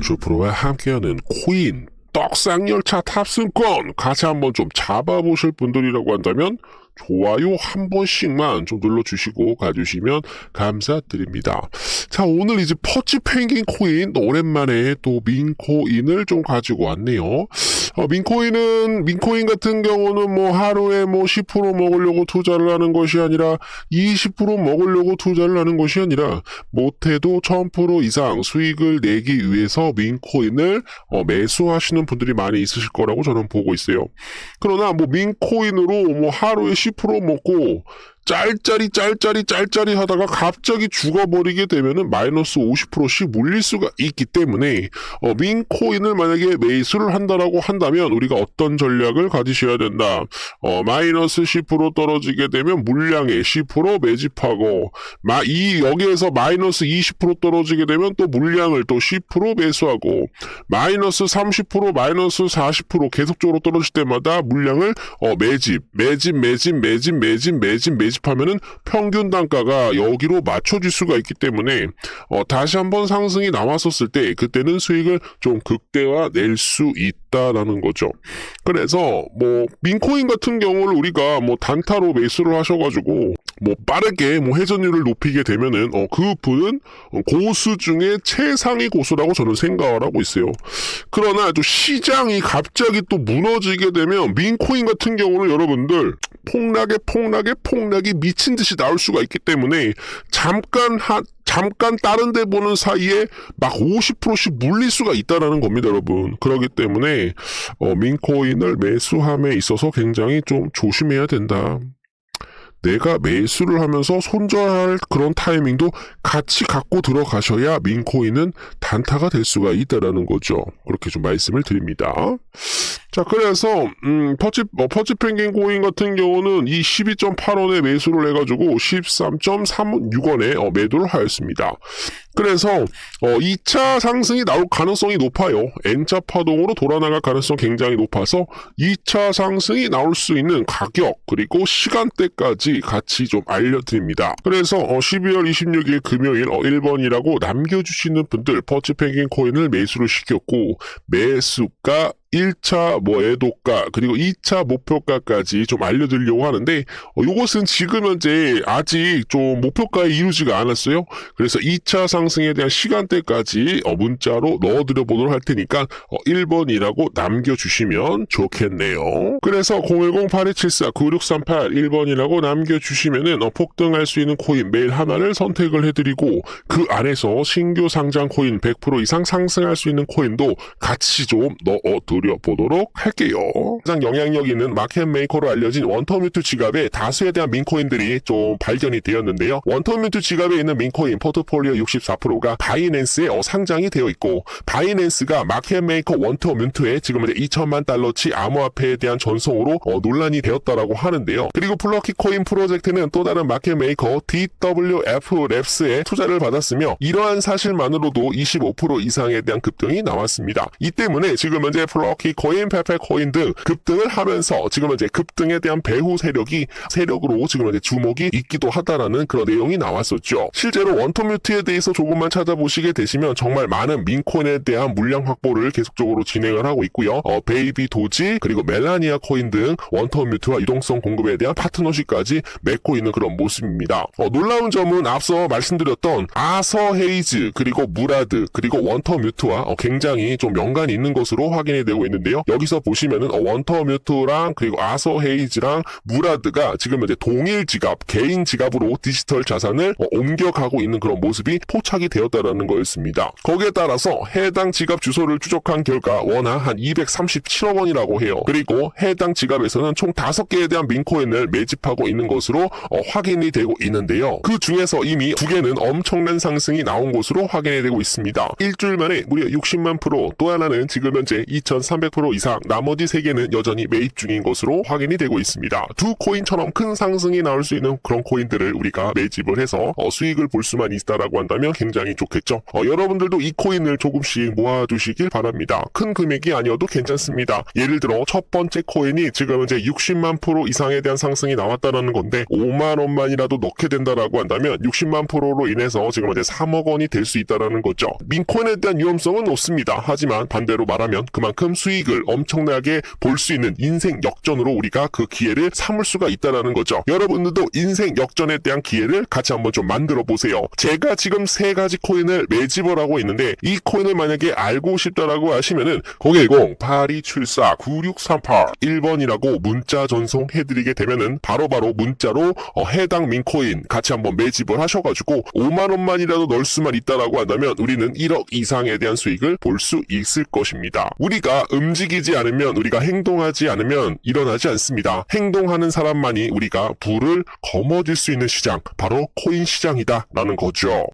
주프로와 함께하는 코인 떡상열차 탑승권 같이 한번 좀 잡아보실 분들이라고 한다면 좋아요 한 번씩만 좀 눌러주시고 가주시면 감사드립니다. 자 오늘 이제 퍼치 펭귄 코인 오랜만에 또 민코인을 좀 가지고 왔네요. 어, 민코인은 민코인 같은 경우는 뭐 하루에 뭐 10% 먹으려고 투자를 하는 것이 아니라 20% 먹으려고 투자를 하는 것이 아니라 못해도 1000% 이상 수익을 내기 위해서 민코인을 어, 매수하시는 분들이 많이 있으실 거라고 저는 보고 있어요. 그러나 뭐 민코인으로 뭐 하루에 10% 먹고 짤짤이 짤짤이 짤짤이 하다가 갑자기 죽어버리게 되면은 마이너스 50%씩 물릴 수가 있기 때문에 어, 민코인을 만약에 매수를 한다라고 한다면 우리가 어떤 전략을 가지셔야 된다. 어, 마이너스 10% 떨어지게 되면 물량의 10% 매집하고 마, 이 여기에서 마이너스 20% 떨어지게 되면 또 물량을 또 10% 매수하고 마이너스 30% 마이너스 40% 계속적으로 떨어질 때마다 물량을 어, 매집 매집 매집 매집 매집 매집 매집 매집하면은 평균 단가가 여기로 맞춰질 수가 있기 때문에 어, 다시 한번 상승이 나왔었을 때 그때는 수익을 좀 극대화 낼 수 있다라는 거죠. 그래서 뭐 민코인 같은 경우를 우리가 뭐 단타로 매수를 하셔가지고 뭐 빠르게 뭐 회전율을 높이게 되면은 어, 그 분은 고수 중에 최상위 고수라고 저는 생각을 하고 있어요. 그러나 또 시장이 갑자기 또 무너지게 되면 민코인 같은 경우는 여러분들 폭락에 폭락에 폭락이 미친 듯이 나올 수가 있기 때문에 잠깐 한 잠깐 다른 데 보는 사이에 막 50%씩 물릴 수가 있다라는 겁니다, 여러분. 그렇기 때문에 어, 민코인을 매수함에 있어서 굉장히 좀 조심해야 된다. 내가 매수를 하면서 손절할 그런 타이밍도 같이 갖고 들어가셔야 민코인은 단타가 될 수가 있다라는 거죠. 그렇게 좀 말씀을 드립니다. 자, 그래서 음, 퍼치 뭐 퍼치 펭귄 코인 같은 경우는 이 12.8원에 매수를 해가지고 13.36원에 어, 매도를 하였습니다. 그래서 어, 2차 상승이 나올 가능성이 높아요. N자 파동으로 돌아나갈 가능성 굉장히 높아서 2차 상승이 나올 수 있는 가격 그리고 시간대까지 같이 좀 알려드립니다. 그래서 어, 12월 26일 금요일 어, 1번이라고 남겨주시는 분들 퍼치 펭귄 코인을 매수를 시켰고 매수가 1차 뭐 애도가 그리고 2차 목표가까지 좀 알려드리려고 하는데 어, 이것은 지금 현재 아직 좀 목표가에 이루지가 않았어요. 그래서 2차 상승에 대한 시간대까지 어, 문자로 넣어드려 보도록 할 테니까 어, 1번이라고 남겨주시면 좋겠네요. 그래서 010-8274-9638 1번이라고 남겨주시면은 어, 폭등할 수 있는 코인 매일 하나를 선택을 해드리고 그 안에서 신규 상장 코인 100% 이상 상승할 수 있는 코인도 같이 좀 넣어드리고 노려보도록 할게요. 가장 영향력 있는 마켓 메이커로 알려진 원터뮤트 지갑에 다수에 대한 민코인들이 좀 발견이 되었는데요. 원터뮤트 지갑에 있는 민코인 포트폴리오 64%가 바이낸스에 어, 상장이 되어 있고 바이낸스가 마켓 메이커 원터뮤트에 지금 이제 2천만 달러치 암호화폐에 대한 전송으로 어, 논란이 되었다라고 하는데요. 그리고 플러키 코인 프로젝트는 또 다른 마켓 메이커 DWF 랩스에 투자를 받았으며 이러한 사실만으로도 25% 이상에 대한 급등이 나왔습니다. 이 때문에 지금 현재 플러 럭키 코인, 페페 코인 등 급등을 하면서 지금 이제 급등에 대한 배후 세력이 세력으로 지금 이제 주목이 있기도 하다라는 그런 내용이 나왔었죠. 실제로 원터뮤트에 대해서 조금만 찾아보시게 되시면 정말 많은 민코인에 대한 물량 확보를 계속적으로 진행을 하고 있고요. 어, 베이비 도지 그리고 멜라니아 코인 등 원터뮤트와 유동성 공급에 대한 파트너십까지 맺고 있는 그런 모습입니다. 어, 놀라운 점은 앞서 말씀드렸던 아서 헤이즈 그리고 무라드 그리고 원터 뮤트와 어, 굉장히 좀 연관이 있는 것으로 확인이 되고 있는데요. 여기서 보시면은 어, 원터 뮤트랑 그리고 아서 헤이즈랑 무라드가 지금 이제 동일 지갑, 개인 지갑으로 디지털 자산을 어, 옮겨가고 있는 그런 모습이 포착이 되었다라는 거였습니다. 거기에 따라서 해당 지갑 주소를 추적한 결과 원화 한 237억 원이라고 해요. 그리고 해당 지갑에서는 총 5개에 대한 민코인을 매집하고 있는 것으로 어, 확인이 되고 있는데요. 그 중에서 이미 두 개는 엄청난 상승이 나온 것으로 확인이 되고 있습니다. 일주일 만에 무려 60만 프로, 또 하나는 지금 현재 2 4 300% 이상, 나머지 3개는 여전히 매입 중인 것으로 확인이 되고 있습니다. 두 코인처럼 큰 상승이 나올 수 있는 그런 코인들을 우리가 매집을 해서 어, 수익을 볼 수만 있다라고 한다면 굉장히 좋겠죠. 어, 여러분들도 이 코인을 조금씩 모아두시길 바랍니다. 큰 금액이 아니어도 괜찮습니다. 예를 들어 첫 번째 코인이 지금 이제 60만 프로 이상에 대한 상승이 나왔다라는 건데 5만 원만이라도 넣게 된다라고 한다면 60만 프로로 인해서 지금 이제 3억 원이 될 수 있다라는 거죠. 민코인에 대한 위험성은 높습니다. 하지만 반대로 말하면 그만큼 수익을 엄청나게 볼 수 있는 인생 역전으로 우리가 그 기회를 삼을 수가 있다라는 거죠. 여러분들도 인생 역전에 대한 기회를 같이 한번 좀 만들어 보세요. 제가 지금 세 가지 코인을 매집을 하고 있는데 이 코인을 만약에 알고 싶다라고 하시면은 010-8274-9638 1번이라고 문자 전송해드리게 되면은 바로바로 문자로 어, 해당 민코인 같이 한번 매집을 하셔가지고 5만 원만이라도 넣을 수만 있다라고 한다면 우리는 1억 이상에 대한 수익을 볼 수 있을 것입니다. 우리가 움직이지 않으면 우리가 행동하지 않으면 일어나지 않습니다. 행동하는 사람만이 우리가 부를 거머쥘 수 있는 시장 바로 코인 시장이다라는 거죠.